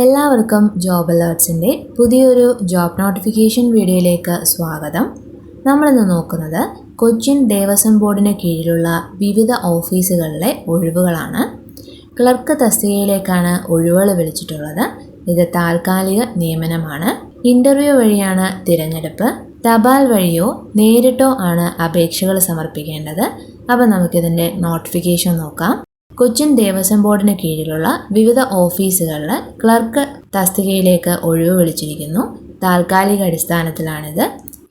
എല്ലാവർക്കും ജോബ് അലേർട്സിന്റെ പുതിയൊരു job notification വീഡിയോയിലേക്ക് സ്വാഗതം. നമ്മളിന്ന് നോക്കുന്നത് കൊച്ചിൻ ദേവസ്വം ബോർഡിന് കീഴിലുള്ള വിവിധ ഓഫീസുകളിലെ ഒഴിവുകളാണ്. ക്ലർക്ക് തസ്തികയിലേക്കാണ് ഒഴിവുകൾ വിളിച്ചിട്ടുള്ളത്. ഇത് താൽക്കാലിക നിയമനമാണ്. ഇന്റർവ്യൂ വഴിയാണ് തിരഞ്ഞെടുപ്പ്. തപാൽ വഴിയോ നേരിട്ടോ ആണ് അപേക്ഷകൾ സമർപ്പിക്കേണ്ടത്. അപ്പോൾ നമുക്കിതിന്റെ നോട്ടിഫിക്കേഷൻ നോക്കാം. കൊച്ചിൻ ദേവസ്വം ബോർഡിന് കീഴിലുള്ള വിവിധ ഓഫീസുകളിൽ ക്ലർക്ക് തസ്തികയിലേക്ക് ഒഴിവ് വിളിച്ചിരിക്കുന്നു. താൽക്കാലിക അടിസ്ഥാനത്തിലാണിത്.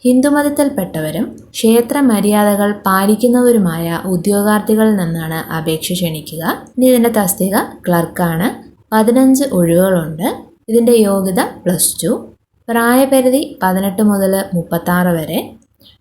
ഹിന്ദുമതത്തിൽപ്പെട്ടവരും ക്ഷേത്ര മര്യാദകൾ പാലിക്കുന്നവരുമായ ഉദ്യോഗാർത്ഥികളിൽ നിന്നാണ് അപേക്ഷ ക്ഷണിക്കുക. ഇനി ഇതിന്റെ തസ്തിക ക്ലർക്കാണ്. പതിനഞ്ച് ഒഴിവുകളുണ്ട്. ഇതിന്റെ യോഗ്യത പ്ലസ് ടു. പ്രായപരിധി പതിനെട്ട് മുതൽ മുപ്പത്താറ് വരെ.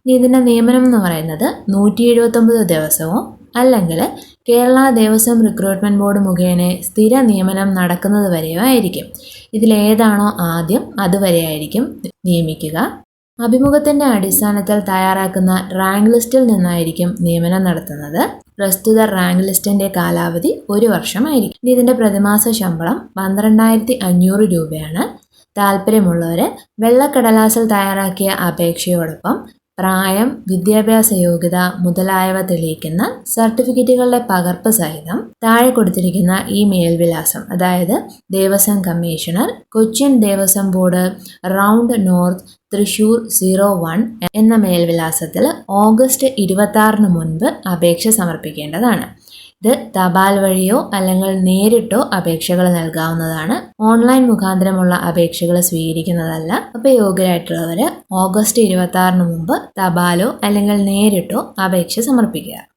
ഇനി ഇതിന്റെ നിയമനം എന്ന് പറയുന്നത് നൂറ്റി എഴുപത്തൊമ്പത് ദിവസവും അല്ലെങ്കിൽ കേരള ദേവസ്വം റിക്രൂട്ട്മെന്റ് ബോർഡ് മുഖേന സ്ഥിര നിയമനം നടക്കുന്നത് വരെയോ ആയിരിക്കും. ഇതിലേതാണോ ആദ്യം അതുവരെയായിരിക്കും നിയമിക്കുക. അഭിമുഖത്തിന്റെ അടിസ്ഥാനത്തിൽ തയ്യാറാക്കുന്ന റാങ്ക് ലിസ്റ്റിൽ നിന്നായിരിക്കും നിയമനം നടത്തുന്നത്. പ്രസ്തുത റാങ്ക് ലിസ്റ്റിന്റെ കാലാവധി ഒരു വർഷമായിരിക്കും. ഇതിന്റെ പ്രതിമാസ ശമ്പളം പന്ത്രണ്ടായിരത്തി അഞ്ഞൂറ് രൂപയാണ്. താല്പര്യമുള്ളവർ വെള്ളക്കടലാസിൽ തയ്യാറാക്കിയ അപേക്ഷയോടൊപ്പം പ്രായം വിദ്യാഭ്യാസ യോഗ്യത മുതലായവ തെളിയിക്കുന്ന സർട്ടിഫിക്കറ്റുകളുടെ പകർപ്പ് സഹിതം താഴെ കൊടുത്തിരിക്കുന്ന ഈ മേൽവിലാസം അതായത് Devaswom commissioner Cochin Devaswom board round north Thrissur zero one എന്ന മേൽവിലാസത്തിൽ ഓഗസ്റ്റ് ഇരുപത്തി മുൻപ് അപേക്ഷ സമർപ്പിക്കേണ്ടതാണ്. ഇത് തപാൽ വഴിയോ അല്ലെങ്കിൽ നേരിട്ടോ അപേക്ഷകൾ നൽകാവുന്നതാണ്. ഓൺലൈൻ മുഖാന്തരമുള്ള അപേക്ഷകൾ സ്വീകരിക്കുന്നതല്ല. അപ്പോൾ യോഗ്യരായിട്ടുള്ളവർ ഓഗസ്റ്റ് ഇരുപത്തി ആറിന് മുമ്പ് തപാലോ അല്ലെങ്കിൽ നേരിട്ടോ അപേക്ഷ സമർപ്പിക്കുക.